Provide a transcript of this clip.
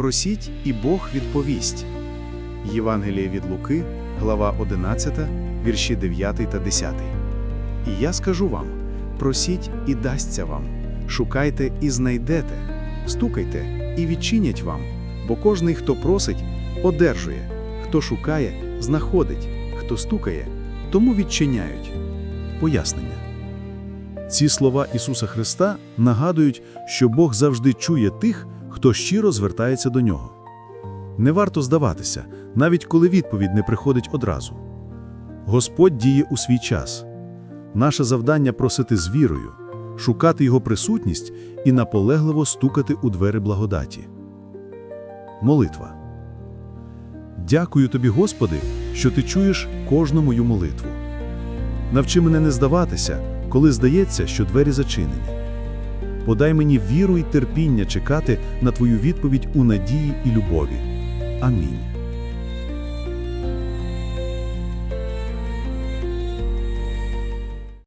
Просіть, і Бог відповість. Євангеліє від Луки, глава 11, вірші 9 та 10. І я скажу вам: просіть і дасться вам, шукайте і знайдете, стукайте і відчинять вам, бо кожний, хто просить, одержує, хто шукає, знаходить, хто стукає, тому відчиняють. Пояснення. Ці слова Ісуса Христа нагадують, що Бог завжди чує тих, хто щиро звертається до нього. Не варто здаватися, навіть коли відповідь не приходить одразу. Господь діє у свій час. Наше завдання просити з вірою, шукати Його присутність і наполегливо стукати у двері благодаті. Молитва. Дякую тобі, Господи, що ти чуєш кожну мою молитву. Навчи мене не здаватися, коли здається, що двері зачинені. Подай мені віру і терпіння чекати на Твою відповідь у надії і любові. Амінь.